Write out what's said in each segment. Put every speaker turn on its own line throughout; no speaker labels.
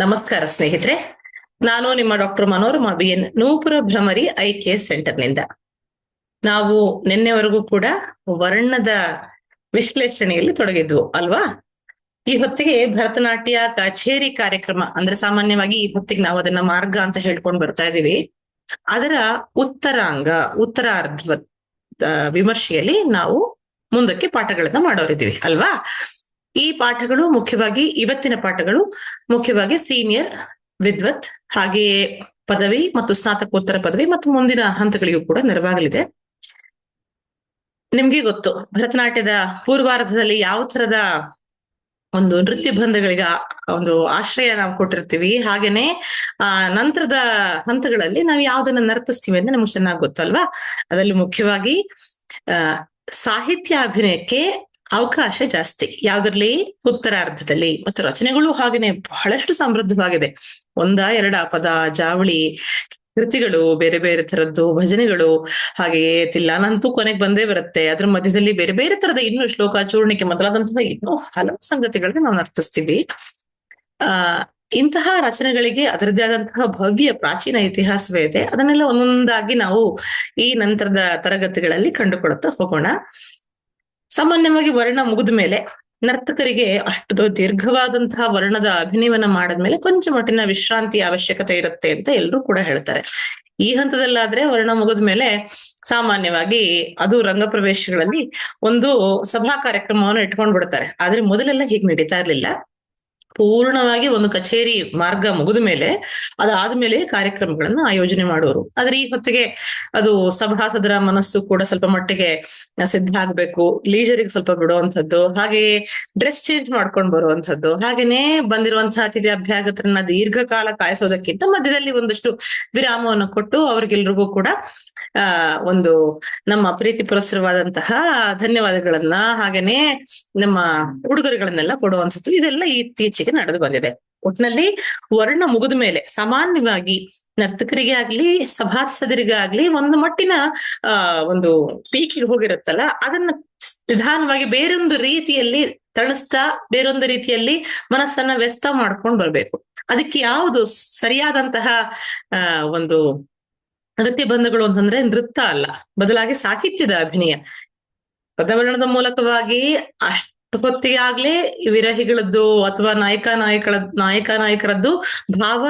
ನಮಸ್ಕಾರ ಸ್ನೇಹಿತರೆ. ನಾನು ನಿಮ್ಮ doctor Manorama B N Nupura Bhramari I K ಸೆಂಟರ್ನಿಂದ. ನಾವು ನಿನ್ನೆವರೆಗೂ ಕೂಡ ವರ್ಣದ ವಿಶ್ಲೇಷಣೆಯಲ್ಲಿ ತೊಡಗಿದ್ವು, ಅಲ್ವಾ? ಈ ಹೊತ್ತಿಗೆ ಭರತನಾಟ್ಯ ಕಚೇರಿ ಕಾರ್ಯಕ್ರಮ, ಅಂದ್ರೆ ಸಾಮಾನ್ಯವಾಗಿ ಈ ಹೊತ್ತಿಗೆ ನಾವು ಅದನ್ನ ಮಾರ್ಗ ಅಂತ ಹೇಳ್ಕೊಂಡು ಬರ್ತಾ ಇದೀವಿ. ಅದರ ಉತ್ತರಾಂಗ ಉತ್ತರಾರ್ಧ ವಿಮರ್ಶೆಯಲ್ಲಿ ನಾವು ಮುಂದಕ್ಕೆ ಪಾಠಗಳನ್ನ ಮಾಡೋರಿದ್ದೀವಿ, ಅಲ್ವಾ? ಈ ಪಾಠಗಳು ಮುಖ್ಯವಾಗಿ, ಇವತ್ತಿನ ಪಾಠಗಳು ಮುಖ್ಯವಾಗಿ ಸೀನಿಯರ್ ವಿದ್ವತ್, ಹಾಗೆಯೇ ಪದವಿ ಮತ್ತು ಸ್ನಾತಕೋತ್ತರ ಪದವಿ ಮತ್ತು ಮುಂದಿನ ಹಂತಗಳಿಗೂ ಕೂಡ ನೆರವಾಗಲಿದೆ. ನಿಮ್ಗೆ ಗೊತ್ತು, ಭರತನಾಟ್ಯದ ಪೂರ್ವಾರ್ಧದಲ್ಲಿ ಯಾವ ತರದ ಒಂದು ನೃತ್ಯ ಬಂಧಗಳಿಗೆ ಒಂದು ಆಶ್ರಯ ನಾವು ಕೊಟ್ಟಿರ್ತೀವಿ, ಹಾಗೇನೆ, ಆ, ನಂತರದ ಹಂತಗಳಲ್ಲಿ ನಾವು ಯಾವ್ದನ್ನ ನರ್ತಿಸ್ತೀವಿ ಅಂತ ನಮ್ಗೆ ಚೆನ್ನಾಗಿ ಗೊತ್ತಲ್ವಾ? ಅದರಲ್ಲಿ ಮುಖ್ಯವಾಗಿ ಸಾಹಿತ್ಯ ಅಭಿನಯಕ್ಕೆ ಅವಕಾಶ ಜಾಸ್ತಿ. ಯಾವ್ದ್ರಲ್ಲಿ? ಉತ್ತರಾರ್ಧದಲ್ಲಿ. ಮತ್ತು ರಚನೆಗಳು ಹಾಗೇನೆ ಬಹಳಷ್ಟು ಸಮೃದ್ಧವಾಗಿದೆ. ಒಂದ, ಎರಡ, ಪದ, ಜಾವಳಿ, ಕೃತಿಗಳು, ಬೇರೆ ಬೇರೆ ತರದ್ದು ಭಜನೆಗಳು ಹಾಗೆಯೇ ತಿಲ್ಲಾನಂತೂ ಕೊನೆಗೆ ಬಂದೇ ಬರುತ್ತೆ. ಅದ್ರ ಮಧ್ಯದಲ್ಲಿ ಬೇರೆ ಬೇರೆ ತರದ ಇನ್ನು ಶ್ಲೋಕ ಚೂರ್ಣಿಕೆ ಮೊದಲಾದಂತಹ ಇನ್ನೂ ಹಲವು ಸಂಗತಿಗಳನ್ನ ನಾವು ನರ್ತಿಸ್ತೀವಿ ಆ, ಇಂತಹ ರಚನೆಗಳಿಗೆ ಅದರದೇ ಆದಂತಹ ಭವ್ಯ ಪ್ರಾಚೀನ ಇತಿಹಾಸವೇ ಇದೆ. ಅದನ್ನೆಲ್ಲ ಒಂದೊಂದಾಗಿ ನಾವು ಈ ನಂತರದ ತರಗತಿಗಳಲ್ಲಿ ಕಂಡುಕೊಳ್ಳುತ್ತಾ ಹೋಗೋಣ. ಸಾಮಾನ್ಯವಾಗಿ ವರ್ಣ ಮುಗಿದ ಮೇಲೆ ನರ್ತಕರಿಗೆ ಅಷ್ಟು ದೀರ್ಘವಾದಂತಹ ವರ್ಣದ ಅಭಿನಯವನ್ನ ಮಾಡಿದ್ಮೇಲೆ ಕೊಂಚ ಮಟ್ಟಿನ ವಿಶ್ರಾಂತಿ ಅವಶ್ಯಕತೆ ಇರುತ್ತೆ ಅಂತ ಎಲ್ಲರೂ ಕೂಡ ಹೇಳ್ತಾರೆ. ಈ ಹಂತದಲ್ಲಾದ್ರೆ ವರ್ಣ ಮುಗಿದ ಮೇಲೆ ಸಾಮಾನ್ಯವಾಗಿ ಅದು ರಂಗಪ್ರವೇಶಗಳಲ್ಲಿ ಒಂದು ಸಭಾ ಕಾರ್ಯಕ್ರಮವನ್ನು ಇಟ್ಕೊಂಡ್ ಬಿಡ್ತಾರೆ ಆದ್ರೆ ಮೊದಲೆಲ್ಲ ಹೀಗೆ ನಡೀತಾ ಇರ್ಲಿಲ್ಲ. ಪೂರ್ಣವಾಗಿ ಒಂದು ಕಚೇರಿ ಮಾರ್ಗ ಮುಗಿದ ಮೇಲೆ ಅದಾದ್ಮೇಲೆ ಕಾರ್ಯಕ್ರಮಗಳನ್ನ ಆಯೋಜನೆ ಮಾಡೋರು. ಆದ್ರೆ ಈ ಹೊತ್ತಿಗೆ ಅದು ಸಭಾಸದರ ಮನಸ್ಸು ಕೂಡ ಸ್ವಲ್ಪ ಮಟ್ಟಿಗೆ ಸಿದ್ಧ ಆಗ್ಬೇಕು ಲೀಜರಿಗೆ ಸ್ವಲ್ಪ ಬಿಡುವಂಥದ್ದು, ಹಾಗೆ ಡ್ರೆಸ್ ಚೇಂಜ್ ಮಾಡ್ಕೊಂಡು ಬರುವಂಥದ್ದು, ಹಾಗೇನೆ ಬಂದಿರುವಂತಹ ಅತಿಥಿ ಅಭ್ಯಾಗತರನ್ನ ದೀರ್ಘಕಾಲ ಕಾಯಿಸೋದಕ್ಕಿಂತ ಮಧ್ಯದಲ್ಲಿ ಒಂದಷ್ಟು ವಿರಾಮವನ್ನು ಕೊಟ್ಟು ಅವ್ರಿಗೆಲ್ರಿಗೂ ಕೂಡ ಒಂದು ನಮ್ಮ ಪ್ರೀತಿ ಪುರಸ್ಸರವಾದಂತಹ ಧನ್ಯವಾದಗಳನ್ನ ಹಾಗೇನೆ ನಮ್ಮ ಉಡುಗೊರೆಗಳನ್ನೆಲ್ಲ ಕೊಡುವಂಥದ್ದು. ಇದೆಲ್ಲ ಇತ್ತೀಚೆಗೆ ನಡೆದು ಬಂದಿದೆ. ಒಟ್ನಲ್ಲಿ ವರ್ಣ ಮುಗಿದ ಮೇಲೆ ಸಾಮಾನ್ಯವಾಗಿ ನರ್ತಕರಿಗೆ ಆಗ್ಲಿ, ಸಭಾಸದರಿಗೆ ಆಗ್ಲಿ ಒಂದು ಮಟ್ಟಿನ, ಆ, ಒಂದು ಪೀಕಿಗೆ ಹೋಗಿರುತ್ತಲ್ಲ, ಅದನ್ನ ನಿಧಾನವಾಗಿ ಬೇರೊಂದು ರೀತಿಯಲ್ಲಿ ತಣಿಸ್ತಾ, ಬೇರೊಂದು ರೀತಿಯಲ್ಲಿ ಮನಸ್ಸನ್ನ ವ್ಯಸ್ತ ಮಾಡ್ಕೊಂಡು ಬರ್ಬೇಕು. ಅದಕ್ಕೆ ಯಾವುದು ಸರಿಯಾದಂತಹ ಒಂದು ನೃತ್ಯ ಬಂಧಗಳು ಅಂತಂದ್ರೆ ನೃತ್ಯ ಅಲ್ಲ. ಬದಲಾಗಿ ಸಾಹಿತ್ಯದ ಅಭಿನಯ. ಪದವರ್ಣದ ಮೂಲಕವಾಗಿ ಅಷ್ಟು ಹೊತ್ತಿಗೆ ಆಗ್ಲೇ ವಿರಹಿಗಳದ್ದು ಅಥವಾ ನಾಯಕ ನಾಯಕಳ, ನಾಯಕ ನಾಯಕರದ್ದು ಭಾವ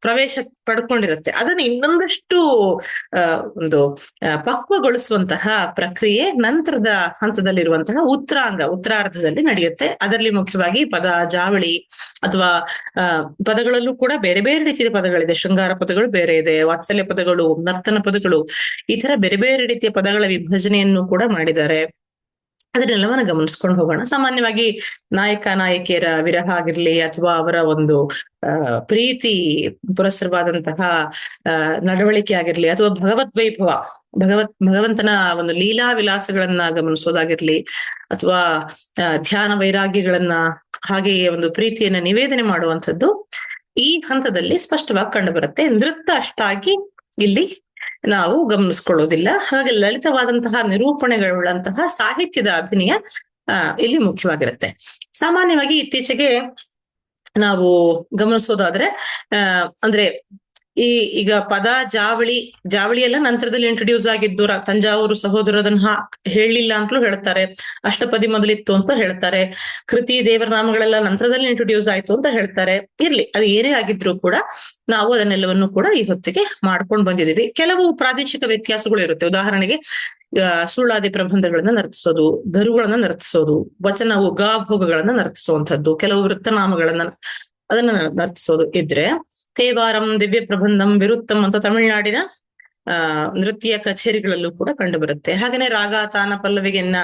ಪ್ರವೇಶ ಪಡ್ಕೊಂಡಿರುತ್ತೆ. ಅದನ್ನ ಇನ್ನೊಂದಷ್ಟು ಒಂದು ಪಕ್ವಗೊಳಿಸುವಂತಹ ಪ್ರಕ್ರಿಯೆ ನಂತರದ ಹಂತದಲ್ಲಿರುವಂತಹ ಉತ್ತರಾಂಗ, ಉತ್ತರಾರ್ಧದಲ್ಲಿ ನಡೆಯುತ್ತೆ. ಅದರಲ್ಲಿ ಮುಖ್ಯವಾಗಿ ಪದ, ಜಾವಳಿ ಅಥವಾ ಪದಗಳಲ್ಲೂ ಕೂಡ ಬೇರೆ ಬೇರೆ ರೀತಿಯ ಪದಗಳಿದೆ. ಶೃಂಗಾರ ಪದಗಳು ಬೇರೆ ಇದೆ, ವಾತ್ಸಲ್ಯ ಪದಗಳು, ನರ್ತನ ಪದಗಳು ಈ ತರ ಬೇರೆ ಬೇರೆ ರೀತಿಯ ಪದಗಳ ವಿಭಜನೆಯನ್ನು ಕೂಡ ಮಾಡಿದ್ದಾರೆ. ಅದನ್ನೆಲ್ಲವನ್ನ ಗಮನಿಸ್ಕೊಂಡು ಹೋಗೋಣ. ಸಾಮಾನ್ಯವಾಗಿ ನಾಯಕ, ನಾಯಕಿಯರ ವಿರಹ ಆಗಿರ್ಲಿ ಅಥವಾ ಅವರ ಒಂದು ಪ್ರೀತಿ ಪುರಸ್ಸರವಾದಂತಹ ನಡವಳಿಕೆ ಆಗಿರ್ಲಿ ಅಥವಾ ಭಗವದ್ ವೈಭವ, ಭಗವತ್, ಭಗವಂತನ ಒಂದು ಲೀಲಾ ವಿಲಾಸಗಳನ್ನ ಗಮನಿಸೋದಾಗಿರ್ಲಿ ಅಥವಾ ಧ್ಯಾನ ವೈರಾಗ್ಯಗಳನ್ನ ಹಾಗೆಯೇ ಒಂದು ಪ್ರೀತಿಯನ್ನ ನಿವೇದನೆ ಮಾಡುವಂಥದ್ದು ಈ ಹಂತದಲ್ಲಿ ಸ್ಪಷ್ಟವಾಗಿ ಕಂಡು ಬರುತ್ತೆ ನೃತ್ಯ ಅಷ್ಟಾಗಿ ಇಲ್ಲಿ ನಾವು ಗಮನಿಸ್ಕೊಳ್ಳೋದಿಲ್ಲ. ಹಾಗೆ ಲಲಿತವಾದಂತಹ ನಿರೂಪಣೆಗಳುಳ್ಳಂತಹ ಸಾಹಿತ್ಯದ ಅಭಿನಯ ಇಲ್ಲಿ ಮುಖ್ಯವಾಗಿರುತ್ತೆ. ಸಾಮಾನ್ಯವಾಗಿ ಇತ್ತೀಚೆಗೆ ನಾವು ಗಮನಿಸೋದಾದ್ರೆ ಅಂದ್ರೆ ಈ ಈಗ ಪದ ಜಾವಳಿ ಜಾವಳಿ ಎಲ್ಲ ನಂತರದಲ್ಲಿ ಇಂಟ್ರೊಡ್ಯೂಸ್ ಆಗಿದ್ದು ತಂಜಾವೂರು ಸಹೋದರ ಅದನ್ನ ಹೇಳಿಲ್ಲ ಅಂತಲೂ ಹೇಳ್ತಾರೆ. ಅಷ್ಟಪದಿ ಮೊದಲಿತ್ತು ಅಂತ ಹೇಳ್ತಾರೆ. ಕೃತಿ, ದೇವರ ನಾಮಗಳೆಲ್ಲ ನಂತರದಲ್ಲಿ ಇಂಟ್ರೊಡ್ಯೂಸ್ ಆಯ್ತು ಅಂತ ಹೇಳ್ತಾರೆ. ಇರ್ಲಿ, ಅದು ಏನೇ ಆಗಿದ್ರು ಕೂಡ ನಾವು ಅದನ್ನೆಲ್ಲವನ್ನು ಕೂಡ ಈ ಹೊತ್ತಿಗೆ ಮಾಡ್ಕೊಂಡು ಬಂದಿದ್ದೀವಿ. ಕೆಲವು ಪ್ರಾದೇಶಿಕ ವ್ಯತ್ಯಾಸಗಳು ಇರುತ್ತೆ. ಉದಾಹರಣೆಗೆ ಸುಳ್ಳಾದಿ ಪ್ರಬಂಧಗಳನ್ನ ನರ್ತಿಸೋದು, ಧರುಗಳನ್ನ ನರ್ತಿಸೋದು, ವಚನ ಉಗಾಭೋಗಗಳನ್ನ ನರ್ತಿಸುವಂಥದ್ದು, ಕೆಲವು ವೃತ್ತನಾಮಗಳನ್ನ ಅದನ್ನ ನರ್ತಿಸೋದು ಇದ್ರೆ ತೇವಾರಂ ದಿವ್ಯ ಪ್ರಬಂಧಂ ವಿರುತ್ತಂ ಅಂತ ತಮಿಳುನಾಡಿನ, ಆ, ನೃತ್ಯ ಕಚೇರಿಗಳಲ್ಲೂ ಕೂಡ ಕಂಡು ಬರುತ್ತೆ ಹಾಗೇನೆ ರಾಗ ತಾನ ಪಲ್ಲವಿಗೆನ್ನ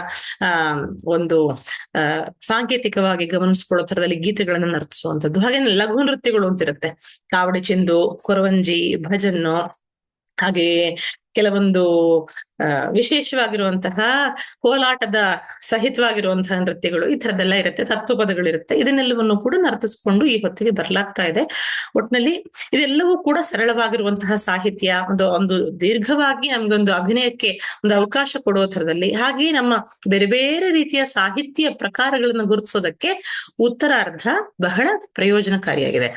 ಒಂದು, ಆ, ಸಾಂಕೇತಿಕವಾಗಿ ಗಮನಿಸ್ಕೊಳ್ಳೋ ತರದಲ್ಲಿ ಗೀತೆಗಳನ್ನ ನರ್ತಿಸುವಂತದ್ದು ಹಾಗೇನೆ ಲಘು ನೃತ್ಯಗಳು ಅಂತಿರುತ್ತೆ. ಕಾವಡಿ ಚೆಂಡು, ಕೊರವಂಜಿ, ಭಜನ್ನು ಹಾಗೆಯೇ ಕೆಲವೊಂದು ವಿಶೇಷವಾಗಿರುವಂತಹ ಕೋಲಾಟದ ಸಹಿತವಾಗಿರುವಂತಹ ನೃತ್ಯಗಳು ಈ ತರದೆಲ್ಲ ಇರುತ್ತೆ ತತ್ವಪದಗಳಿರುತ್ತೆ ಇದನ್ನೆಲ್ಲವನ್ನು ಕೂಡ ನರ್ತಿಸ್ಕೊಂಡು ಈ ಹೊತ್ತಿಗೆ ಬರ್ಲಾಗ್ತಾ ಇದೆ. ಒಟ್ನಲ್ಲಿ ಇದೆಲ್ಲವೂ ಕೂಡ ಸರಳವಾಗಿರುವಂತಹ ಸಾಹಿತ್ಯ, ಒಂದು ಒಂದು ದೀರ್ಘವಾಗಿ ನಮ್ಗೊಂದು ಅಭಿನಯಕ್ಕೆ ಒಂದು ಅವಕಾಶ ಕೊಡೋ ತರದಲ್ಲಿ ಹಾಗೆಯೇ ನಮ್ಮ ಬೇರೆ ಬೇರೆ ರೀತಿಯ ಸಾಹಿತ್ಯ ಪ್ರಕಾರಗಳನ್ನು ಗುರುತಿಸೋದಕ್ಕೆ ಉತ್ತರಾರ್ಧ ಬಹಳ ಪ್ರಯೋಜನಕಾರಿಯಾಗಿದೆ.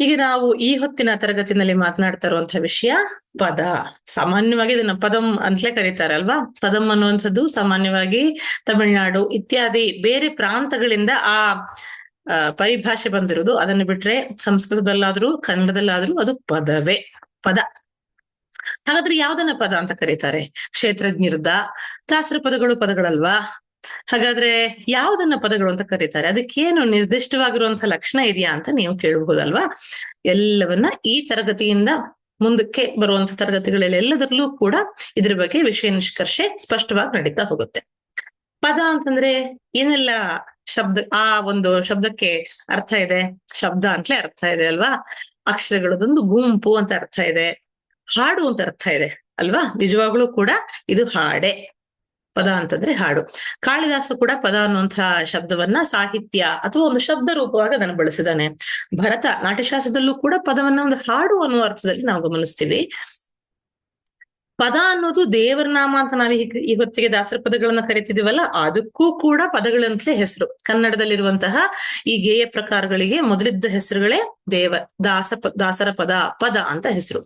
ಈಗ ನಾವು ಈ ಹೊತ್ತಿನ ತರಗತಿನಲ್ಲಿ ಮಾತನಾಡ್ತಾ ಇರುವಂತಹ ವಿಷಯ ಪದ. ಸಾಮಾನ್ಯವಾಗಿ ಇದನ್ನ ಪದಂ ಅಂತಲೇ ಕರೀತಾರೆ ಅಲ್ವಾ? ಪದಂ ಅನ್ನುವಂಥದ್ದು ಸಾಮಾನ್ಯವಾಗಿ ತಮಿಳುನಾಡು ಇತ್ಯಾದಿ ಬೇರೆ ಪ್ರಾಂತಗಳಿಂದ ಆ ಪರಿಭಾಷೆ ಬಂದಿರೋದು ಅದನ್ನು ಬಿಟ್ರೆ ಸಂಸ್ಕೃತದಲ್ಲಾದ್ರೂ ಕನ್ನಡದಲ್ಲಾದ್ರೂ ಅದು ಪದವೇ. ಪದ. ಹಾಗಾದ್ರೆ ಯಾವ್ದನ್ನ ಪದ ಅಂತ ಕರೀತಾರೆ? ಕ್ಷೇತ್ರಜ್ಞರದ ದಾಸರ ಪದಗಳು ಪದಗಳಲ್ವಾ? ಹಾಗಾದ್ರೆ ಯಾವ್ದನ್ನ ಪದಗಳು ಅಂತ ಕರೀತಾರೆ? ಅದಕ್ಕೇನು ನಿರ್ದಿಷ್ಟವಾಗಿರುವಂತಹ ಲಕ್ಷಣ ಇದೆಯಾ ಅಂತ ನೀವು ಕೇಳಬಹುದಲ್ವಾ ಎಲ್ಲವನ್ನ ಈ ತರಗತಿಯಿಂದ ಮುಂದಕ್ಕೆ ಬರುವಂತ ತರಗತಿಗಳಲ್ಲಿ ಎಲ್ಲದರಲ್ಲೂ ಕೂಡ ಇದ್ರ ಬಗ್ಗೆ ವಿಷಯ ನಿಷ್ಕರ್ಷೆ ಸ್ಪಷ್ಟವಾಗಿ ನಡೀತಾ ಹೋಗುತ್ತೆ. ಪದ ಅಂತಂದ್ರೆ ಏನೆಲ್ಲ ಶಬ್ದ, ಆ ಒಂದು ಶಬ್ದಕ್ಕೆ ಅರ್ಥ ಇದೆ? ಶಬ್ದ ಅಂತಲೇ ಅರ್ಥ ಇದೆ ಅಲ್ವಾ? ಅಕ್ಷರಗಳದೊಂದು ಗುಂಪು ಅಂತ ಅರ್ಥ ಇದೆ. ಹಾಡು ಅಂತ ಅರ್ಥ ಇದೆ ಅಲ್ವಾ? ನಿಜವಾಗ್ಲೂ ಕೂಡ ಇದು ಹಾಡೆ. ಪದ ಅಂತಂದ್ರೆ ಹಾಡು. ಕಾಳಿದಾಸ ಕೂಡ ಪದ ಅನ್ನುವಂತಹ ಶಬ್ದವನ್ನ ಸಾಹಿತ್ಯ ಅಥವಾ ಒಂದು ಶಬ್ದ ರೂಪವಾಗಿ ಅದನ್ನು ಬಳಸಿದಾನೆ. ಭರತ ನಾಟ್ಯಶಾಸ್ತ್ರದಲ್ಲೂ ಕೂಡ ಪದವನ್ನ ಒಂದು ಹಾಡು ಅನ್ನುವ ಅರ್ಥದಲ್ಲಿ ನಾವು ಗಮನಿಸ್ತೀವಿ. ಪದ ಅನ್ನೋದು ದೇವರ ನಾಮ ಅಂತ ನಾವು ಈ ಹೊತ್ತಿಗೆ ದಾಸರ ಪದಗಳನ್ನ ಕರಿತಿದೀವಲ್ಲ, ಅದಕ್ಕೂ ಕೂಡ ಪದಗಳಂತಲೇ ಹೆಸರು. ಕನ್ನಡದಲ್ಲಿರುವಂತಹ ಈ ಗೇಯ ಪ್ರಕಾರಗಳಿಗೆ ಮೊದಲಿದ್ದ ಹೆಸರುಗಳೇ ದೇವ, ದಾಸ ದಾಸರ ಪದ ಪದ ಅಂತ ಹೆಸರು.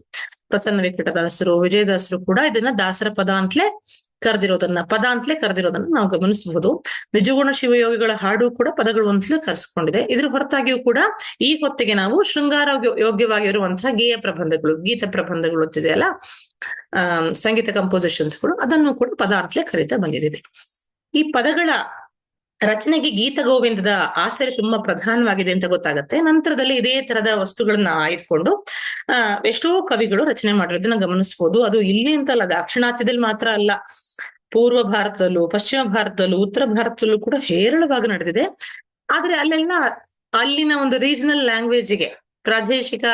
ಪ್ರಸನ್ನ ವೆಂಕಟದಾಸರು, ವಿಜಯದಾಸರು ಕೂಡ ಇದನ್ನ ದಾಸರ ಪದ ಅಂತಲೇ ಕರೆದಿರೋದನ್ನ ಪದ ಅಂತಲೇ ಕರೆದಿರೋದನ್ನ ನಾವು ಗಮನಿಸಬಹುದು. ನಿಜಗುಣ ಶಿವಯೋಗಿಗಳ ಹಾಡು ಕೂಡ ಪದಗಳು ಅಂತಲೇ ಕರೆಸ್ಕೊಂಡಿದೆ. ಇದ್ರ ಹೊರತಾಗಿಯೂ ಕೂಡ ಈ ಹೊತ್ತಿಗೆ ನಾವು ಶೃಂಗಾರ ಯೋಗ್ಯ- ಯೋಗ್ಯವಾಗಿರುವಂತಹ ಗೇಯ ಪ್ರಬಂಧಗಳು, ಗೀತ ಪ್ರಬಂಧಗಳು ಅಂತಿದೆಯಲ್ಲ, ಆ, ಸಂಗೀತ ಕಂಪೋಸಿಷನ್ಸ್ಗಳು ಅದನ್ನು ಕೂಡ ಪದ ಅಂತಲೇ ಕರೀತಾ ಬಂದಿದ್ದೀವಿ ಈ ಪದಗಳ ರಚನೆಗೆ ಗೀತ ಗೋವಿಂದದ ಆಸರೆ ತುಂಬಾ ಪ್ರಧಾನವಾಗಿದೆ ಅಂತ ಗೊತ್ತಾಗತ್ತೆ. ನಂತರದಲ್ಲಿ ಇದೇ ತರದ ವಸ್ತುಗಳನ್ನ ಆಯ್ದುಕೊಂಡು, ಆ, ಎಷ್ಟೋ ಕವಿಗಳು ರಚನೆ ಮಾಡಿರೋದನ್ನ ಗಮನಿಸಬಹುದು ಅದು ಇಲ್ಲಿ ಅಂತಲ್ಲ ದಾಕ್ಷಿಣಾತ್ಯದಲ್ಲಿ ಮಾತ್ರ ಅಲ್ಲ. ಪೂರ್ವ ಭಾರತದಲ್ಲೂ, ಪಶ್ಚಿಮ ಭಾರತದಲ್ಲೂ, ಉತ್ತರ ಭಾರತದಲ್ಲೂ ಕೂಡ ಹೇರಳವಾಗಿ ನಡೆದಿದೆ. ಆದ್ರೆ ಅಲ್ಲೆಲ್ಲ, ಅಲ್ಲಿನ ಒಂದು ರೀಜನಲ್ ಲ್ಯಾಂಗ್ವೇಜ್ಗೆ, ಪ್ರಾದೇಶಿಕ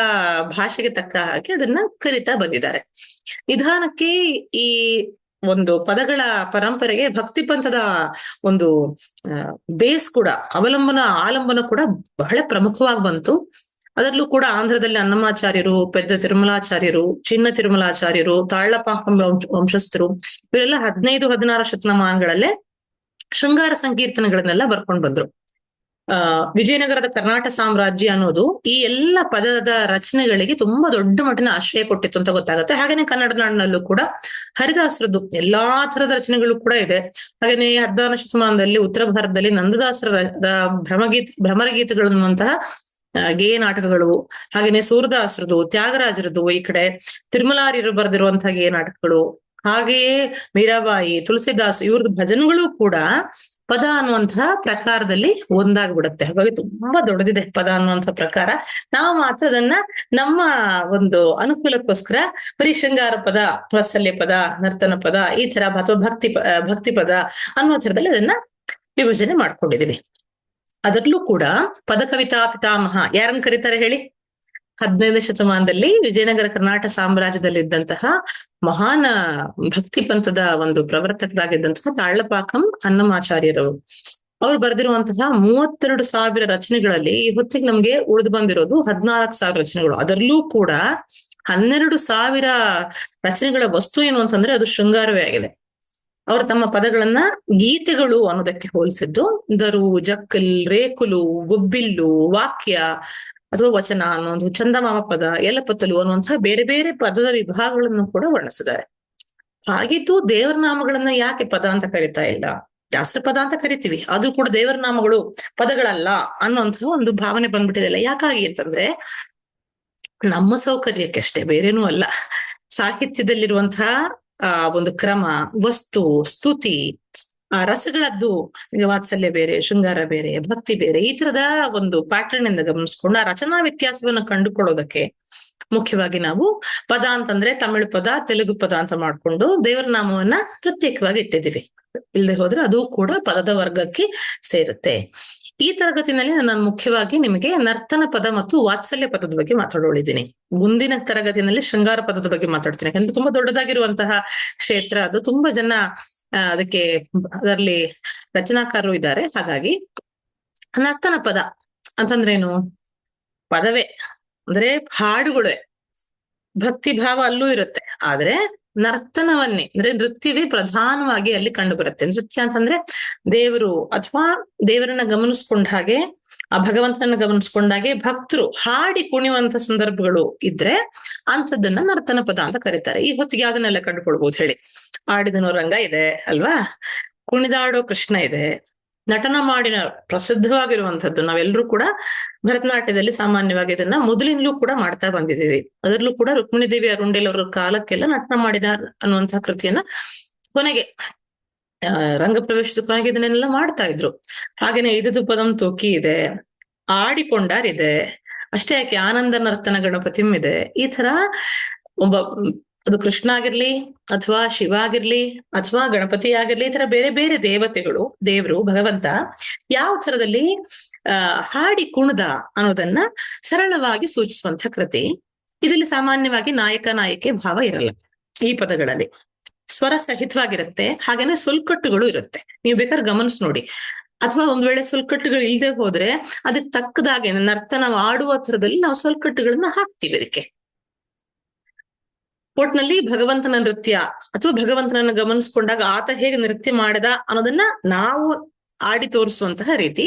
ಭಾಷೆಗೆ ತಕ್ಕ ಹಾಗೆ ಅದನ್ನ ಕರಿತಾ ಬಂದಿದ್ದಾರೆ. ನಿಧಾನಕ್ಕೆ ಈ ಒಂದು ಪದಗಳ ಪರಂಪರೆಗೆ ಭಕ್ತಿ ಪಂಥದ ಒಂದು ಬೇಸ್ ಕೂಡ, ಅವಲಂಬನ, ಆಲಂಬನ ಕೂಡ ಬಹಳ ಪ್ರಮುಖವಾಗಿ ಬಂತು. ಅದರಲ್ಲೂ ಕೂಡ ಆಂಧ್ರದಲ್ಲಿ ಅನ್ನಮಾಚಾರ್ಯರು, ಪೆದ್ದ ತಿರುಮಲಾಚಾರ್ಯರು, ಚಿನ್ನ ತಿರುಮಲಾಚಾರ್ಯರು ತಾಳ್ಳಪಾಕಂ ವಂಶಸ್ಥರು, ಇವರೆಲ್ಲ ಹದಿನೈದು, ಹದಿನಾರು ಶತಮಾನಗಳಲ್ಲೇ ಶೃಂಗಾರ ಸಂಕೀರ್ತನೆಗಳನ್ನೆಲ್ಲ ಬರ್ಕೊಂಡು ಬಂದ್ರು. ವಿಜಯನಗರದ ಕರ್ನಾಟಕ ಸಾಮ್ರಾಜ್ಯ ಅನ್ನೋದು ಈ ಎಲ್ಲ ಪದದ ರಚನೆಗಳಿಗೆ ತುಂಬಾ ದೊಡ್ಡ ಮಟ್ಟಿನ ಆಶ್ರಯ ಕೊಟ್ಟಿತ್ತು ಅಂತ ಗೊತ್ತಾಗುತ್ತೆ. ಹಾಗೇನೆ ಕನ್ನಡ ನಾಡಿನಲ್ಲೂ ಕೂಡ ಹರಿದಾಸರದ್ದು ಎಲ್ಲಾ ತರದ ರಚನೆಗಳು ಕೂಡ ಇದೆ. ಹಾಗೇನೆ ಹದಿನಾರನೇ ಶತಮಾನದಲ್ಲಿ ಉತ್ತರ ಭಾರತದಲ್ಲಿ ನಂದದಾಸರ ಭ್ರಮಗೀತ ಅನ್ನುವಂತಹ ಗೇಯ ನಾಟಕಗಳು, ಹಾಗೇನೆ ಸೂರದಾಸರದು ತ್ಯಾಗರಾಜರದು ಈ ಕಡೆ, ತಿರುಮಲಾರ್ಯರು ಬರೆದಿರುವಂತಹ ಗೇಯ ನಾಟಕಗಳು ಹಾಗೆಯೇ ಮೀರಾಬಾಯಿ, ತುಳಸಿದಾಸ್ ಇವ್ರದ್ದು ಭಜನೆಗಳು ಕೂಡ ಪದ ಅನ್ನುವಂತಹ ಪ್ರಕಾರದಲ್ಲಿ ಒಂದಾಗ್ಬಿಡುತ್ತೆ. ಹಾಗಾಗಿ ತುಂಬಾ ದೊಡ್ಡದಿದೆ ಪದ ಅನ್ನುವಂತಹ ಪ್ರಕಾರ. ನಾವು ಮಾತ್ರ ಅದನ್ನ ನಮ್ಮ ಒಂದು ಅನುಕೂಲಕ್ಕೋಸ್ಕರ ಬರೀ ಶೃಂಗಾರ ಪದ, ವಾತ್ಸಲ್ಯ ಪದ, ನರ್ತನ ಪದ, ಈ ತರ ಅಥವಾ ಭಕ್ತಿ ಭಕ್ತಿ ಪದ ಅನ್ನುವ ಥರದಲ್ಲಿ ಅದನ್ನ ವಿಭಜನೆ ಮಾಡ್ಕೊಂಡಿದೀವಿ. ಅದರಲ್ಲೂ ಕೂಡ ಪದ ಕವಿತಾ ಪಿತಾಮಹ ಯಾರನ್ನ ಕರೀತಾರೆ ಹೇಳಿ? ಹದಿನೈದನೇ ಶತಮಾನದಲ್ಲಿ ವಿಜಯನಗರ ಕರ್ನಾಟಕ ಸಾಮ್ರಾಜ್ಯದಲ್ಲಿದ್ದಂತಹ ಮಹಾನ್ ಭಕ್ತಿ ಪಂಥದ ಒಂದು ಪ್ರವರ್ತಕರಾಗಿದ್ದಂತಹ ತಾಳ್ಳಪಾಕಂ ಅನ್ನಮಾಚಾರ್ಯರು ಅವ್ರು ಬರೆದಿರುವಂತಹ ಮೂವತ್ತೆರಡು ಸಾವಿರ ರಚನೆಗಳಲ್ಲಿ ಈ ಹೊತ್ತಿಗೆ ನಮ್ಗೆ ಉಳಿದು ಬಂದಿರೋದು ಹದಿನಾಲ್ಕು ಸಾವಿರ ರಚನೆಗಳು. ಅದರಲ್ಲೂ ಕೂಡ ಹನ್ನೆರಡು ಸಾವಿರ ರಚನೆಗಳ ವಸ್ತು ಏನು ಅಂತಂದ್ರೆ ಅದು ಶೃಂಗಾರವೇ ಆಗಿದೆ. ಅವರು ತಮ್ಮ ಪದಗಳನ್ನ ಗೀತೆಗಳು ಅನ್ನೋದಕ್ಕೆ ಹೋಲಿಸಿದ್ದು. ದರು ಜಕ್ಕಲ್, ರೇಕುಲು, ಗುಬ್ಬಿಲ್ಲು, ವಾಕ್ಯ ಅಥವಾ ವಚನ ಅನ್ನೋದು ಚಂದಮಾಮ ಪದ ಎಲಪತ್ತಲು ಅನ್ನುವಂತಹ ಬೇರೆ ಬೇರೆ ಪದದ ವಿಭಾಗಗಳನ್ನು ಕೂಡ ವರ್ಣಿಸಿದ್ದಾರೆ. ಹಾಗಿದ್ದು ದೇವರ ನಾಮಗಳನ್ನ ಯಾಕೆ ಪದ ಅಂತ ಕರಿತಾ ಇಲ್ಲ? ಶಾಸ್ತ್ರ ಪದ ಅಂತ ಕರಿತೀವಿ. ಅದು ಕೂಡ ದೇವರ ನಾಮಗಳು ಪದಗಳಲ್ಲ ಅನ್ನುವಂತಹ ಒಂದು ಭಾವನೆ ಬಂದ್ಬಿಟ್ಟಿದೆಲ್ಲ ಯಾಕಾಗಿ ಅಂತಂದ್ರೆ, ನಮ್ಮ ಸೌಕರ್ಯಕ್ಕೆ ಅಷ್ಟೇ ಬೇರೇನೂ ಅಲ್ಲ. ಸಾಹಿತ್ಯದಲ್ಲಿರುವಂತಹ, ಆ, ಒಂದು ಕ್ರಮ, ವಸ್ತು, ಸ್ತುತಿ ಆ ರಸಗಳದ್ದು ವಾತ್ಸಲ್ಯ ಬೇರೆ, ಶೃಂಗಾರ ಬೇರೆ, ಭಕ್ತಿ ಬೇರೆ, ಈ ತರದ ಒಂದು ಪ್ಯಾಟರ್ನ್ ಇಂದ ಗಮನಿಸ್ಕೊಂಡು ಆ ರಚನಾ ವ್ಯತ್ಯಾಸವನ್ನ ಕಂಡುಕೊಳ್ಳೋದಕ್ಕೆ ಮುಖ್ಯವಾಗಿ ನಾವು ಪದ ಅಂತಂದ್ರೆ ತಮಿಳು ಪದ, ತೆಲುಗು ಪದ ಅಂತ ಮಾಡ್ಕೊಂಡು ದೇವರ ನಾಮವನ್ನ ಪ್ರತ್ಯೇಕವಾಗಿ ಇಟ್ಟಿದ್ದೀವಿ. ಇಲ್ಲದೆ ಹೋದ್ರೆ ಅದು ಕೂಡ ಪದದ ವರ್ಗಕ್ಕೆ ಸೇರುತ್ತೆ. ಈ ತರಗತಿನಲ್ಲಿ ನಾನು ಮುಖ್ಯವಾಗಿ ನಿಮಗೆ ನರ್ತನ ಪದ ಮತ್ತು ವಾತ್ಸಲ್ಯ ಪದದ ಬಗ್ಗೆ ಮಾತಾಡೋಳಿದ್ದೀನಿ. ಮುಂದಿನ ತರಗತಿನಲ್ಲಿ ಶೃಂಗಾರ ಪದದ ಬಗ್ಗೆ ಮಾತಾಡ್ತೀನಿ. ಯಾಕಂದ್ರೆ ತುಂಬಾ ದೊಡ್ಡದಾಗಿರುವಂತಹ ಕ್ಷೇತ್ರ, ಅದು ತುಂಬಾ ಜನ ಅದಕ್ಕೆ ಅದರಲ್ಲಿ ರಚನಾಕಾರರು ಇದ್ದಾರೆ. ಹಾಗಾಗಿ ನರ್ತನ ಪದ ಅಂತಂದ್ರೆ ಏನು ಪದವೇ. ಅಂದ್ರೆ ಹಾಡುಗಳೇ. ಭಕ್ತಿ ಭಾವ ಅಲ್ಲೂ ಇರುತ್ತೆ. ಆದ್ರೆ ನರ್ತನವನ್ನೇ, ಅಂದ್ರೆ ನೃತ್ಯವೇ ಪ್ರಧಾನವಾಗಿ ಅಲ್ಲಿ ಕಂಡು ಬರುತ್ತೆ ನೃತ್ಯ ಅಂತಂದ್ರೆ ದೇವರು ಅಥವಾ ದೇವರನ್ನ ಗಮನಿಸ್ಕೊಂಡ ಹಾಗೆ, ಆ ಭಗವಂತನನ್ನ ಗಮನಿಸ್ಕೊಂಡಾಗೆ ಭಕ್ತರು ಹಾಡಿ ಕುಣಿಯುವಂತ ಸಂದರ್ಭಗಳು ಇದ್ರೆ ಅಂಥದ್ದನ್ನ ನರ್ತನ ಪದ ಅಂತ ಕರೀತಾರೆ. ಈ ಹೊತ್ತಿಗೆ ಅದನ್ನೆಲ್ಲ ಕಂಡುಕೊಳ್ಬಹುದು ಹೇಳಿ. ಆಡಿದನೋ ರಂಗ ಇದೆ ಅಲ್ವಾ? ಕುಣಿದಾಡೋ ಕೃಷ್ಣ ಇದೆ. ನಟನ ಮಾಡಿನ ಪ್ರಸಿದ್ಧವಾಗಿರುವಂತದ್ದು ನಾವೆಲ್ಲರೂ ಕೂಡ ಭರತನಾಟ್ಯದಲ್ಲಿ ಸಾಮಾನ್ಯವಾಗಿ ಇದನ್ನ ಮೊದಲಿಂದಲೂ ಕೂಡ ಮಾಡ್ತಾ ಬಂದಿದ್ದೀವಿ. ಅದರಲ್ಲೂ ಕೂಡ ರುಕ್ಮಿಣಿ ದೇವಿ ಅರುಂಡೇಲ್ ಅವರ ಕಾಲಕ್ಕೆಲ್ಲ ನಟನ ಮಾಡಿನ ಅನ್ನುವಂತಹ ಕೃತಿಯನ್ನ ಕೊನೆಗೆ ರಂಗ ಪ್ರವೇಶದ ಕೊನೆಗೆ ಇದನ್ನೆಲ್ಲ ಮಾಡ್ತಾ ಇದ್ರು. ಹಾಗೇನೆ ಇದು ಪದಂ ತೋಕಿ ಇದೆ ಆಡಿಕೊಂಡಾರಿದೆ ಅಷ್ಟೇ ಯಾಕೆ ಆನಂದ ನರ್ತನ ಗಣಪತಿಂ ಇದೆ, ಈ ತರ ಒಬ್ಬ ಅದು ಕೃಷ್ಣ ಆಗಿರ್ಲಿ ಅಥವಾ ಶಿವ ಆಗಿರ್ಲಿ ಅಥವಾ ಗಣಪತಿ ಆಗಿರ್ಲಿ, ಈ ತರ ಬೇರೆ ಬೇರೆ ದೇವತೆಗಳು, ದೇವರು, ಭಗವಂತ ಯಾವ ಥರದಲ್ಲಿ, ಆ, ಹಾಡಿ ಕುಣದ ಅನ್ನೋದನ್ನ ಸರಳವಾಗಿ ಸೂಚಿಸುವಂತ ಕೃತಿ. ಇದರಲ್ಲಿ ಸಾಮಾನ್ಯವಾಗಿ ನಾಯಕ, ನಾಯಕಿ ಭಾವ ಇರಲ್ಲ ಈ ಪದಗಳಲ್ಲಿ. ಸ್ವರ ಸಹಿತವಾಗಿರುತ್ತೆ, ಹಾಗೇನೆ ಸುಲ್ಕಟ್ಟುಗಳು ಇರುತ್ತೆ. ನೀವು ಬೇಕಾದ್ರೆ ಗಮನಿಸ್ ನೋಡಿ. ಅಥವಾ ಒಂದ್ ವೇಳೆ ಸುಲ್ಕಟ್ಟುಗಳು ಇಲ್ಲದೆ ಹೋದ್ರೆ, ಅದಕ್ಕೆ ತಕ್ಕದಾಗೆ ನರ್ತನ ಆಡುವ ಥರದಲ್ಲಿ ನಾವು ಸುಲ್ಕಟ್ಟುಗಳನ್ನ ಹಾಕ್ತಿವಿ ಅದಕ್ಕೆ ಒಟ್ನಲ್ಲಿ ಭಗವಂತನ ನೃತ್ಯ ಅಥವಾ ಭಗವಂತನನ್ನ ಗಮನಿಸ್ಕೊಂಡಾಗ ಆತ ಹೇಗೆ ನೃತ್ಯ ಮಾಡಿದ ಅನ್ನೋದನ್ನ ನಾವು ಆಡಿ ತೋರಿಸುವಂತಹ ರೀತಿ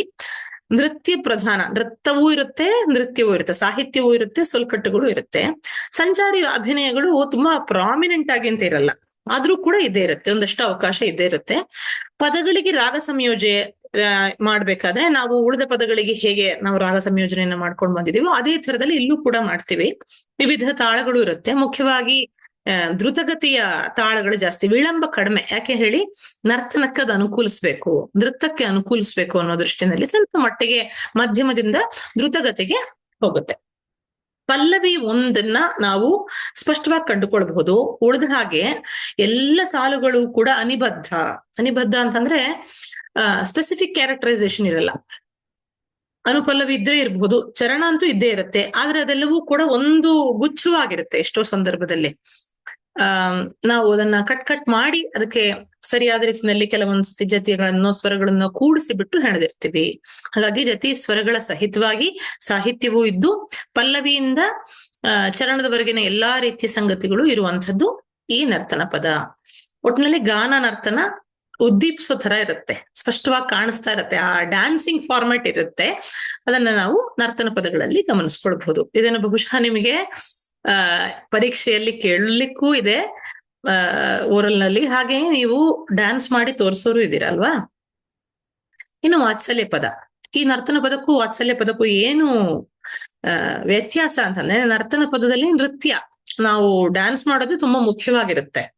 ನೃತ್ಯ ಪ್ರಧಾನ ನೃತ್ಯವೂ ಇರುತ್ತೆ ನೃತ್ಯವೂ ಇರುತ್ತೆ, ಸಾಹಿತ್ಯವೂ ಇರುತ್ತೆ, ಸೊಲ್ಕಟ್ಟುಗಳು ಇರುತ್ತೆ. ಸಂಚಾರಿ ಅಭಿನಯಗಳು ತುಂಬಾ ಪ್ರಾಮಿನೆಂಟ್ ಆಗಿ ಅಂತ ಇರಲ್ಲ. ಆದ್ರೂ ಕೂಡ ಇದ್ದೇ ಇರುತ್ತೆ, ಒಂದಷ್ಟು ಅವಕಾಶ ಇದ್ದೇ ಇರುತ್ತೆ. ಪದಗಳಿಗೆ ರಾಗ ಸಂಯೋಜನೆ ಮಾಡ್ಬೇಕಾದ್ರೆ ನಾವು ಉಳಿದ ಪದಗಳಿಗೆ ಹೇಗೆ ನಾವು ರಾಗ ಸಂಯೋಜನೆಯನ್ನ ಮಾಡ್ಕೊಂಡು ಬಂದಿದೀವೋ ಅದೇ ತರದಲ್ಲಿ ಇಲ್ಲೂ ಕೂಡ ಮಾಡ್ತೀವಿ. ವಿವಿಧ ತಾಳಗಳು ಇರುತ್ತೆ. ಮುಖ್ಯವಾಗಿ ದ್ರುತಗತಿಯ ತಾಳಗಳು ಜಾಸ್ತಿ, ವಿಳಂಬ ಕಡಿಮೆ. ಯಾಕೆ ಹೇಳಿ? ನರ್ತನಕ್ಕೆ ಅದು ಅನುಕೂಲಿಸ್ಬೇಕು. ನೃತ್ಯಕ್ಕೆ ಅನುಕೂಲಿಸ್ಬೇಕು ಅನ್ನೋ ದೃಷ್ಟಿನಲ್ಲಿ ಸ್ವಲ್ಪ ಮಟ್ಟಿಗೆ ಮಧ್ಯಮದಿಂದ ದ್ರುತಗತಿಗೆ ಹೋಗುತ್ತೆ. ಪಲ್ಲವಿ ಒಂದನ್ನ ನಾವು ಸ್ಪಷ್ಟವಾಗಿ ಕಂಡುಕೊಳ್ಬಹುದು. ಉಳಿದ ಹಾಗೆ ಎಲ್ಲ ಸಾಲುಗಳು ಕೂಡ ಅನಿಬದ್ಧ. ಅನಿಬದ್ಧ ಅಂತಂದ್ರೆ ಸ್ಪೆಸಿಫಿಕ್ ಕ್ಯಾರೆಕ್ಟರೈಸೇಷನ್ ಇರಲ್ಲ. ಅನುಪಲ್ಲವಿ ಇದ್ರೆ ಇರಬಹುದು, ಚರಣ ಅಂತೂ ಇದ್ದೇ ಇರುತ್ತೆ. ಆದ್ರೆ ಅದೆಲ್ಲವೂ ಕೂಡ ಒಂದು ಗುಚ್ಛವಾಗಿರುತ್ತೆ ಎಷ್ಟೋ ಸಂದರ್ಭದಲ್ಲಿ. ನಾವು ಅದನ್ನ ಕಟ್ ಕಟ್ ಮಾಡಿ ಅದಕ್ಕೆ ಸರಿಯಾದ ರೀತಿಯಲ್ಲಿ ಕೆಲವೊಂದು ಜತಿಗಳನ್ನು, ಸ್ವರಗಳನ್ನು ಕೂಡಿಸಿ ಬಿಟ್ಟು ಹೆಣೆದಿರ್ತೀವಿ. ಹಾಗಾಗಿ ಜತಿ ಸ್ವರಗಳ ಸಹಿತವಾಗಿ ಸಾಹಿತ್ಯವೂ ಇದ್ದು, ಪಲ್ಲವಿಯಿಂದ ಚರಣದವರೆಗಿನ ಎಲ್ಲಾ ರೀತಿಯ ಸಂಗತಿಗಳು ಇರುವಂತದ್ದು ಈ ನರ್ತನ ಪದ. ಒಟ್ಟಿನಲ್ಲಿ ಗಾನ ನರ್ತನ ಉದ್ದೀಪಿಸೋ ತರ ಇರುತ್ತೆ. ಸ್ಪಷ್ಟವಾಗಿ ಕಾಣಿಸ್ತಾ ಇರುತ್ತೆ. ಆ ಡ್ಯಾನ್ಸಿಂಗ್ ಫಾರ್ಮೆಟ್ ಇರುತ್ತೆ. ಅದನ್ನ ನಾವು ನರ್ತನ ಪದಗಳಲ್ಲಿ ಗಮನಿಸ್ಕೊಳ್ಬಹುದು. ಇದನ್ನು ಬಹುಶಃ ನಿಮಗೆ ಆ, ಪರೀಕ್ಷೆಯಲ್ಲಿ ಕೇಳಲಿಕ್ಕೂ ಇದೆ. ಓರಲ್ನಲ್ಲಿ ಹಾಗೆ ನೀವು ಡ್ಯಾನ್ಸ್ ಮಾಡಿ ತೋರಿಸೋರು ಇದ್ದೀರಲ್ವಾ? ಇನ್ನು ವಾತ್ಸಲ್ಯ ಪದ. ಈ ನರ್ತನ ಪದಕ್ಕೂ ವಾತ್ಸಲ್ಯ ಪದಕ್ಕೂ ಏನು ವ್ಯತ್ಯಾಸ ಅಂತಂದ್ರೆ ನರ್ತನ ಪದದಲ್ಲಿ ನೃತ್ಯ. ನಾವು ಡ್ಯಾನ್ಸ್ ಮಾಡೋದು ತುಂಬಾ ಮುಖ್ಯವಾಗಿರುತ್ತೆ.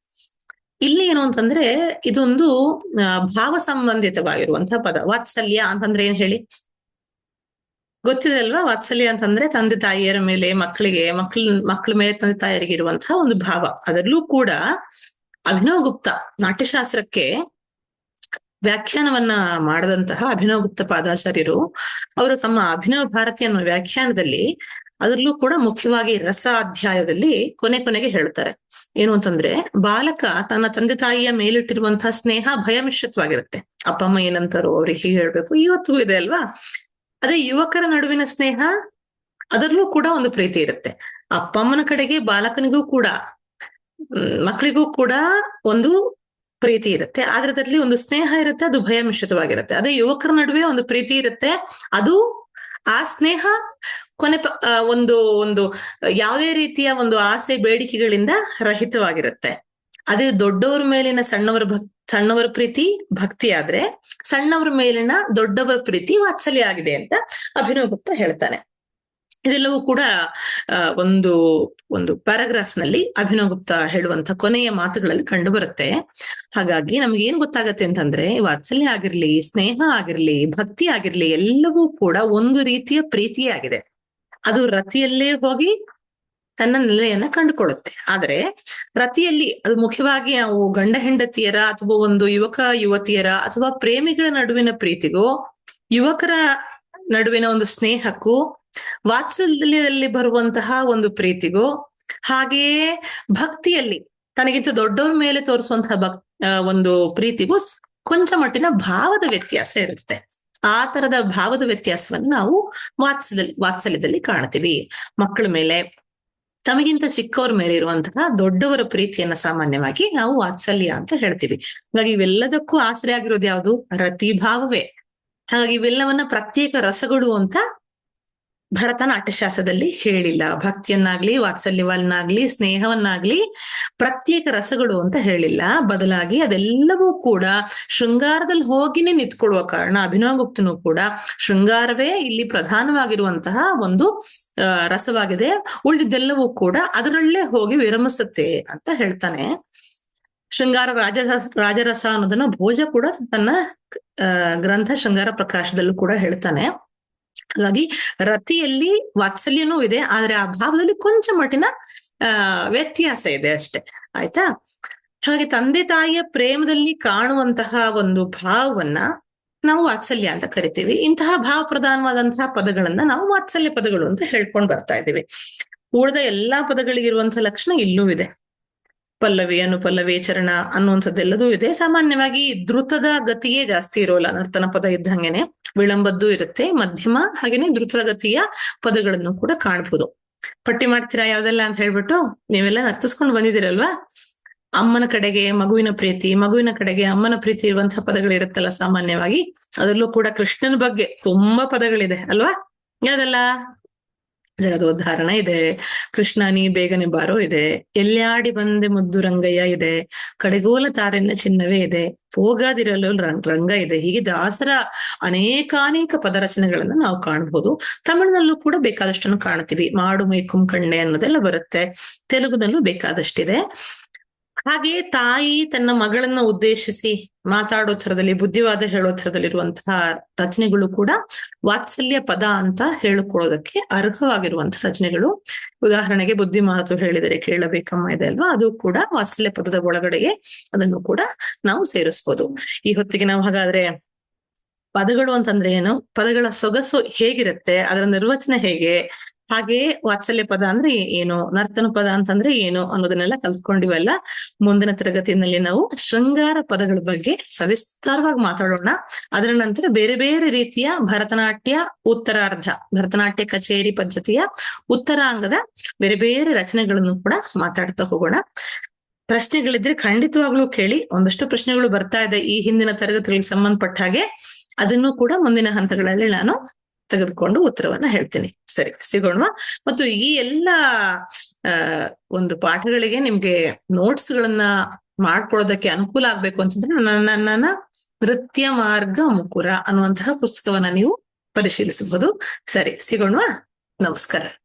ಇಲ್ಲಿ ಏನು ಅಂತಂದ್ರೆ ಇದೊಂದು ಭಾವ ಸಂಬಂಧಿತವಾಗಿರುವಂತಹ ಪದ. ವಾತ್ಸಲ್ಯ ಅಂತಂದ್ರೆ ಏನ್ ಹೇಳಿ? ಗೊತ್ತಿದೆ ಅಲ್ವಾ ವಾತ್ಸಲ್ಯ ಅಂತಂದ್ರೆ ತಂದೆ ತಾಯಿಯರ ಮೇಲೆ ಮಕ್ಕಳಿಗೆ ಮಕ್ಳ ಮೇಲೆ ತಂದೆ ತಾಯಿಯರಿಗೆ ಇರುವಂತಹ ಒಂದು ಭಾವ. ಅದರಲ್ಲೂ ಕೂಡ ಅಭಿನವ್ ಗುಪ್ತ ನಾಟ್ಯಶಾಸ್ತ್ರಕ್ಕೆ ವ್ಯಾಖ್ಯಾನವನ್ನ ಮಾಡದಂತಹ ಅಭಿನವ್ ಗುಪ್ತ ಪಾದಾಚಾರ್ಯರು, ಅವರು ತಮ್ಮ ಅಭಿನವ ಭಾರತಿ ಅನ್ನೋ ವ್ಯಾಖ್ಯಾನದಲ್ಲಿ ಅದರಲ್ಲೂ ಕೂಡ ಮುಖ್ಯವಾಗಿ ರಸ ಅಧ್ಯಾಯದಲ್ಲಿ ಕೊನೆ ಕೊನೆಗೆ ಹೇಳ್ತಾರೆ. ಏನು ಅಂತಂದ್ರೆ, ಬಾಲಕ ತನ್ನ ತಂದೆ ತಾಯಿಯ ಮೇಲಿಟ್ಟಿರುವಂತಹ ಸ್ನೇಹ ಭಯ ಮಿಶ್ರಿತವಾಗಿರುತ್ತೆ ಅಪ್ಪ ಅಮ್ಮ ಏನಂತಾರೋ ಅವ್ರಿಗೆ ಹೇಳ್ಬೇಕು. ಇವತ್ತಿಗೂ ಇದೆ ಅಲ್ವಾ? ಅದೇ ಯುವಕರ ನಡುವಿನ ಸ್ನೇಹ, ಅದರಲ್ಲೂ ಕೂಡ ಒಂದು ಪ್ರೀತಿ ಇರುತ್ತೆ. ಅಪ್ಪ ಅಮ್ಮನ ಕಡೆಗೆ ಬಾಲಕನಿಗೂ ಕೂಡ ಮಕ್ಕಳಿಗೂ ಕೂಡ ಒಂದು ಪ್ರೀತಿ ಇರುತ್ತೆ. ಆದ್ರೆ ಅದರಲ್ಲಿ ಒಂದು ಸ್ನೇಹ ಇರುತ್ತೆ, ಅದು ಭಯ ಮಿಶ್ರಿತವಾಗಿರುತ್ತೆ ಅದೇ ಯುವಕರ ನಡುವೆ ಒಂದು ಪ್ರೀತಿ ಇರುತ್ತೆ. ಅದು ಆ ಸ್ನೇಹ ಕೊನೆ ಒಂದು ಒಂದು, ಯಾವುದೇ ರೀತಿಯ ಒಂದು ಆಸೆ, ಬೇಡಿಕೆಗಳಿಂದ ರಹಿತವಾಗಿರುತ್ತೆ. ಅದೇ ದೊಡ್ಡವರ ಮೇಲಿನ ಸಣ್ಣವರ ಭಕ್, ಸಣ್ಣವರ ಪ್ರೀತಿ ಭಕ್ತಿ ಆದ್ರೆ ಸಣ್ಣವರ ಮೇಲಿನ ದೊಡ್ಡವರ ಪ್ರೀತಿ ವಾತ್ಸಲ್ಯ ಆಗಿದೆ ಅಂತ ಅಭಿನವ ಗುಪ್ತ ಹೇಳ್ತಾನೆ. ಇದೆಲ್ಲವೂ ಕೂಡ ಒಂದು ಒಂದು ಪ್ಯಾರಾಗ್ರಾಫ್ನಲ್ಲಿ ಅಭಿನವ್ ಗುಪ್ತ ಹೇಳುವಂತ ಕೊನೆಯ ಮಾತುಗಳಲ್ಲಿ ಕಂಡು ಬರುತ್ತೆ ಹಾಗಾಗಿ ನಮ್ಗೆ ಏನ್ ಗೊತ್ತಾಗತ್ತೆ ಅಂತಂದ್ರೆ, ವಾತ್ಸಲ್ಯ ಆಗಿರ್ಲಿ, ಸ್ನೇಹ ಆಗಿರ್ಲಿ, ಭಕ್ತಿ ಆಗಿರ್ಲಿ, ಎಲ್ಲವೂ ಕೂಡ ಒಂದು ರೀತಿಯ ಪ್ರೀತಿಯೇ ಆಗಿದೆ. ಅದು ರತಿಯಲ್ಲೇ ಹೋಗಿ ತನ್ನ ನೆಲೆಯನ್ನ ಕಂಡುಕೊಳ್ಳುತ್ತೆ. ಆದ್ರೆ ರತಿಯಲ್ಲಿ ಅದು ಮುಖ್ಯವಾಗಿ ನಾವು ಗಂಡ ಹೆಂಡತಿಯರ ಅಥವಾ ಒಂದು ಯುವಕ ಯುವತಿಯರ ಅಥವಾ ಪ್ರೇಮಿಗಳ ನಡುವಿನ ಪ್ರೀತಿಗೋ, ಯುವಕರ ನಡುವಿನ ಒಂದು ಸ್ನೇಹಕ್ಕೂ, ವಾತ್ಸಲ್ಯದಲ್ಲಿ ಬರುವಂತಹ ಒಂದು ಪ್ರೀತಿಗೂ, ಹಾಗೆಯೇ ಭಕ್ತಿಯಲ್ಲಿ ತನಗಿಂತ ದೊಡ್ಡವ್ರ ಮೇಲೆ ತೋರಿಸುವಂತಹ ಭಕ್ ಒಂದು ಪ್ರೀತಿಗೂ ಕೊಂಚ ಮಟ್ಟಿನ ಭಾವದ ವ್ಯತ್ಯಾಸ ಇರುತ್ತೆ. ಆ ತರದ ಭಾವದ ವ್ಯತ್ಯಾಸವನ್ನು ನಾವು ವಾತ್ಸಲ್ಯ ವಾತ್ಸಲ್ಯದಲ್ಲಿ ಕಾಣ್ತೀವಿ. ಮಕ್ಕಳ ಮೇಲೆ ತಮಗಿಂತ ಚಿಕ್ಕವ್ರ ಮೇಲೆ ಇರುವಂತಹ ದೊಡ್ಡವರ ಪ್ರೀತಿಯನ್ನ ಸಾಮಾನ್ಯವಾಗಿ ನಾವು ವಾತ್ಸಲ್ಯ ಅಂತ ಹೇಳ್ತೀವಿ. ಹಾಗಾಗಿ ಇವೆಲ್ಲದಕ್ಕೂ ಆಸರೆ ಆಗಿರೋದು ಯಾವುದು? ರತಿಭಾವವೇ. ಹಾಗಾಗಿ ಇವೆಲ್ಲವನ್ನ ಪ್ರತ್ಯೇಕ ರಸಗಳು ಅಂತ ಭರತ ನಾಟ್ಯಶಾಸ್ತ್ರದಲ್ಲಿ ಹೇಳಿಲ್ಲ. ಭಕ್ತಿಯನ್ನಾಗ್ಲಿ, ವಾತ್ಸಲ್ಯವನ್ನಾಗ್ಲಿ, ಸ್ನೇಹವನ್ನಾಗ್ಲಿ ಪ್ರತ್ಯೇಕ ರಸಗಳು ಅಂತ ಹೇಳಿಲ್ಲ. ಬದಲಾಗಿ ಅದೆಲ್ಲವೂ ಕೂಡ ಶೃಂಗಾರದಲ್ಲಿ ಹೋಗಿನೇ ನಿಂತ್ಕೊಳ್ಳುವ ಕಾರಣ ಅಭಿನವಗುಪ್ತನು ಕೂಡ ಶೃಂಗಾರವೇ ಇಲ್ಲಿ ಪ್ರಧಾನವಾಗಿರುವಂತಹ ಒಂದು ರಸವಾಗಿದೆ. ಉಳಿದಿದ್ದೆಲ್ಲವೂ ಕೂಡ ಅದರಲ್ಲೇ ಹೋಗಿ ವಿರಮಿಸುತ್ತೆ ಅಂತ ಹೇಳ್ತಾನೆ. ಶೃಂಗಾರ ರಾಜರಸ ರಾಜರಸ ಅನ್ನೋದನ್ನ ಭೋಜ ಕೂಡ ತನ್ನ ಗ್ರಂಥ ಶೃಂಗಾರ ಪ್ರಕಾಶದಲ್ಲೂ ಕೂಡ ಹೇಳ್ತಾನೆ. ಹಾಗಾಗಿ ರತಿಯಲ್ಲಿ ವಾತ್ಸಲ್ಯನೂ ಇದೆ, ಆದ್ರೆ ಆ ಭಾವದಲ್ಲಿ ಕೊಂಚ ಮಟ್ಟಿನ ವ್ಯತ್ಯಾಸ ಇದೆ ಅಷ್ಟೆ. ಆಯ್ತಾ? ಹಾಗೆ ತಂದೆ ತಾಯಿಯ ಪ್ರೇಮದಲ್ಲಿ ಕಾಣುವಂತಹ ಒಂದು ಭಾವವನ್ನ ನಾವು ವಾತ್ಸಲ್ಯ ಅಂತ ಕರಿತೀವಿ. ಇಂತಹ ಭಾವ ಪ್ರಧಾನವಾದಂತಹ ಪದಗಳನ್ನ ನಾವು ವಾತ್ಸಲ್ಯ ಪದಗಳು ಅಂತ ಹೇಳ್ಕೊಂಡು ಬರ್ತಾ ಇದ್ದೀವಿ. ಉಳಿದ ಎಲ್ಲಾ ಪದಗಳಿಗಿರುವಂತಹ ಲಕ್ಷಣ ಇಲ್ಲೂ ಇದೆ. ಪಲ್ಲವಿ, ಅನುಪಲ್ಲವಿ, ಚರಣ ಅನ್ನುವಂಥದ್ದೆಲ್ಲದೂ ಇದೆ. ಸಾಮಾನ್ಯವಾಗಿ ದ್ರುತದ ಗತಿಯೇ ಜಾಸ್ತಿ ಇರೋಲ್ಲ ನರ್ತನ ಪದ ಇದ್ದಂಗೆನೆ ವಿಳಂಬದ್ದು ಇರುತ್ತೆ. ಮಧ್ಯಮ ಹಾಗೇನೆ ದ್ರುತದ ಗತಿಯ ಪದಗಳನ್ನು ಕೂಡ ಕಾಣ್ಬೋದು. ಪಟ್ಟಿ ಮಾಡ್ತೀರಾ ಯಾವ್ದೆಲ್ಲ ಅಂತ ಹೇಳ್ಬಿಟ್ಟು ನೀವೆಲ್ಲ ನರ್ತಿಸ್ಕೊಂಡು ಬಂದಿದ್ದೀರಲ್ವಾ? ಅಮ್ಮನ ಕಡೆಗೆ ಮಗುವಿನ ಪ್ರೀತಿ, ಮಗುವಿನ ಕಡೆಗೆ ಅಮ್ಮನ ಪ್ರೀತಿ ಇರುವಂತಹ ಪದಗಳಿರುತ್ತಲ್ಲ ಸಾಮಾನ್ಯವಾಗಿ. ಅದರಲ್ಲೂ ಕೂಡ ಕೃಷ್ಣನ ಬಗ್ಗೆ ತುಂಬಾ ಪದಗಳಿದೆ ಅಲ್ವಾ? ಯಾವ್ದೆಲ್ಲ? ಜಗದೋದ್ಧಾರಣ ಇದೆ. ಕೃಷ್ಣ, ನೀ ಬೇಗನೆ ಬಾರೋ ಇದೆ. ಎಲ್ಲಾಡಿ ಬಂದೆ ಮುದ್ದು ರಂಗಯ್ಯ ಇದೆ. ಕಡೆಗೋಲ ತಾರೆನ್ನ ಚಿನ್ನವೇ ಇದೆ. ಹೋಗಾದಿರಲು ರಂಗ್- ರಂಗ ಇದೆ. ಹೀಗೆ ದಾಸರ ಅನೇಕಾನೇಕ ಪದರಚನೆಗಳನ್ನ ನಾವು ಕಾಣಬಹುದು. ತಮಿಳಿನಲ್ಲೂ ಕೂಡ ಬೇಕಾದಷ್ಟನ್ನು ಕಾಣ್ತೀವಿ ಮಾಡು ಮೈಕುಂ ಕಣ್ಣೆ ಅನ್ನೋದೆಲ್ಲ ಬರುತ್ತೆ. ತೆಲುಗುನಲ್ಲೂ ಬೇಕಾದಷ್ಟಿದೆ. ಹಾಗೆಯೇ ತಾಯಿ ತನ್ನ ಮಗಳನ್ನ ಉದ್ದೇಶಿಸಿ ಮಾತಾಡೋ ಥರದಲ್ಲಿ, ಬುದ್ಧಿವಾದ ಹೇಳೋ ಥರದಲ್ಲಿರುವಂತಹ ರಚನೆಗಳು ಕೂಡ ವಾತ್ಸಲ್ಯ ಪದ ಅಂತ ಹೇಳಿಕೊಳ್ಳೋದಕ್ಕೆ ಅರ್ಹವಾಗಿರುವಂತಹ ರಚನೆಗಳು. ಉದಾಹರಣೆಗೆ ಬುದ್ಧಿ ಮಾತು ಹೇಳಿದರೆ ಕೇಳಬೇಕಮ್ಮ ಇದೆ ಅಲ್ವಾ? ಅದು ಕೂಡ ವಾತ್ಸಲ್ಯ ಪದದ ಒಳಗಡೆಗೆ ಅದನ್ನು ಕೂಡ ನಾವು ಸೇರಿಸ್ಬೋದು. ಈ ಹೊತ್ತಿಗೆ ನಾವು ಹಾಗಾದ್ರೆ ಪದಗಳು ಅಂತಂದ್ರೆ ಏನು? ಪದಗಳ ಸೊಗಸು ಹೇಗಿರುತ್ತೆ? ಅದರ ನಿರ್ವಚನೆ ಹೇಗೆ? ಹಾಗೆಯೇ ವಾತ್ಸಲ್ಯ ಪದ ಅಂದ್ರೆ ಏನು, ನರ್ತನ ಪದ ಅಂತಂದ್ರೆ ಏನು ಅನ್ನೋದನ್ನೆಲ್ಲ ಕಲ್ತ್ಕೊಂಡಿವಲ್ಲ. ಮುಂದಿನ ತರಗತಿಯಲ್ಲಿ ನಾವು ಶೃಂಗಾರ ಪದಗಳ ಬಗ್ಗೆ ಸವಿಸ್ತಾರವಾಗಿ ಮಾತಾಡೋಣ. ಅದರ ನಂತರ ಬೇರೆ ಬೇರೆ ರೀತಿಯ ಭರತನಾಟ್ಯ, ಉತ್ತರಾರ್ಧ, ಭರತನಾಟ್ಯ ಕಚೇರಿ ಪದ್ಧತಿಯ ಉತ್ತರಾಂಗದ ಬೇರೆ ಬೇರೆ ರಚನೆಗಳನ್ನು ಕೂಡ ಮಾತಾಡ್ತಾ ಹೋಗೋಣ. ಪ್ರಶ್ನೆಗಳಿದ್ರೆ ಖಂಡಿತವಾಗ್ಲೂ ಕೇಳಿ, ಒಂದಷ್ಟು ಪ್ರಶ್ನೆಗಳು ಬರ್ತಾ ಇದೆ ಈ ಹಿಂದಿನ ತರಗತಿಗಳಿಗೆ ಸಂಬಂಧಪಟ್ಟ ಹಾಗೆ. ಅದನ್ನು ಕೂಡ ಮುಂದಿನ ಹಂತಗಳಲ್ಲಿ ನಾನು ತೆಗೆದುಕೊಂಡು ಉತ್ತರವನ್ನ ಹೇಳ್ತೀನಿ. ಸರಿ ಸಿಗೋಣ ಮತ್ತು ಈ ಎಲ್ಲ ಒಂದು ಪಾಠಗಳಿಗೆ ನಿಮ್ಗೆ ನೋಟ್ಸ್ ಗಳನ್ನ ಮಾಡ್ಕೊಳ್ಳೋದಕ್ಕೆ ಅನುಕೂಲ ಆಗ್ಬೇಕು ಅಂತಂದ್ರೆ ನನ್ನ ನನ್ನ ನೃತ್ಯ ಮಾರ್ಗ ಮುಕುರ ಅನ್ನುವಂತಹ ಪುಸ್ತಕವನ್ನ ನೀವು ಪರಿಶೀಲಿಸಬಹುದು. ಸರಿ ಸಿಗೋಣ ನಮಸ್ಕಾರ.